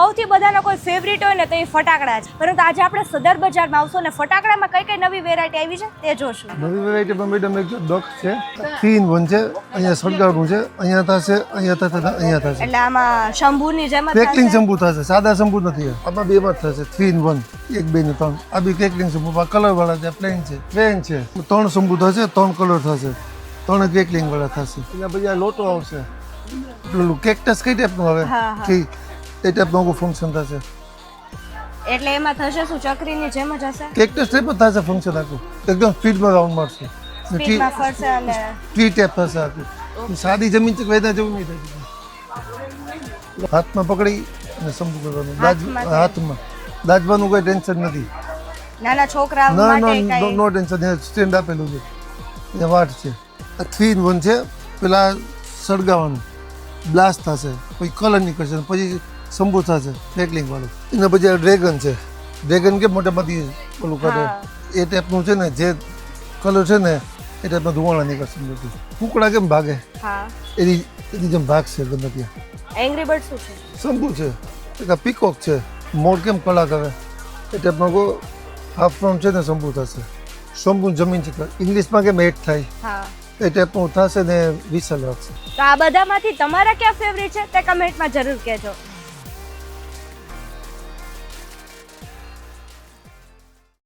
સૌથી બધાનો કોઈ ફેવરિટ હોય ને તો એ ફટાકડા છે પરંતુ આજે આપણે સદર બજારમાં આવશો ને ફટાકડામાં કઈ કઈ નવી વેરાયટી આવી છે તે જોશું. નવી વેરાયટીમાં મેડમ એક ડક છે થ્રી વન છે અહીંયા સળગાવવું છે અહીંયા થશે અહીંયા થશે અહીંયા થશે. એટલે આમાં શંભુની જેમ થશે? શંભુ થશે સાદા શંભુ નથી. આમાં બે માં થશે થ્રી ઇન વન એક બે ને ત્રણ. આ બી કેકલિંગ શંભુ કલર વાળા છે પ્લેન છે પ્લેન છે. ત્રણ શંભુ થશે ત્રણ કલર થશે. ત્રણ કેકલિંગ વાળા થશે. એના પછી આ લોટો આવશે. પેલું કેક્ટસ કઈ ટાઈપનું આવે? હા, હા. થ્રી એ ટાઈપનું આખું ફંક્શન થશે. એટલે એમાં થશે શું? ચક્રીની જેમ જ હશે? કેક્ટસ ટાઈપ જ થશે ફંક્શન આખું. એકદમ સ્પીડમાં રાઉન્ડ મારશે સ્પીડમાં ફરશે અને ટ્રી ટેપ થશે આખું. સાદી જમીન છે વેદા જેવું નહીં થાય. હાથમાં પકડી અને સમજુ કરવાનું. હાથમાં દાજવાનું કોઈ ટેન્શન નથી. નાના છોકરા ના માટે કઈ નો ટેન્શન સ્ટેન્ડ આપેલું છે. એ વાટ છે. આ થ્રી ઇન વન છે. પેલા સળગાવવાનું બ્લાસ્ટ થશે. પછી કલર નીકળશે. પછી સંભુ છે ફેકલિંગ વાળું. એના પછી ડ્રેગન છે. ડ્રેગન કે મોટામાંથી પેલું કરે? એ ટાઈપનું છે ને જે કલર છે ને એ ટાઈપના ધુવાણા નીકળશે બધું. કુકડા કેમ ભાગે? એની એની જેમ ભાગશે ગમે ત્યાં એંગ્રી બર્ડ શું છે? શંભુ છે. એક પીકોક છે. મોર કેમ કળા કરે એ ટાઈપનો કો હાફ ફ્રોમ છે ને શંભુ થશે. શંભુ જમીન છે. ઇંગ્લિશમાં કેમ એડ થાય? એ ટાઈપનું થશે ને વિસલ રાખશે તો આ બધામાંથી તમારા ક્યાં ફેવરિટ છે? તે કમેન્ટમાં જરૂર કહેજો.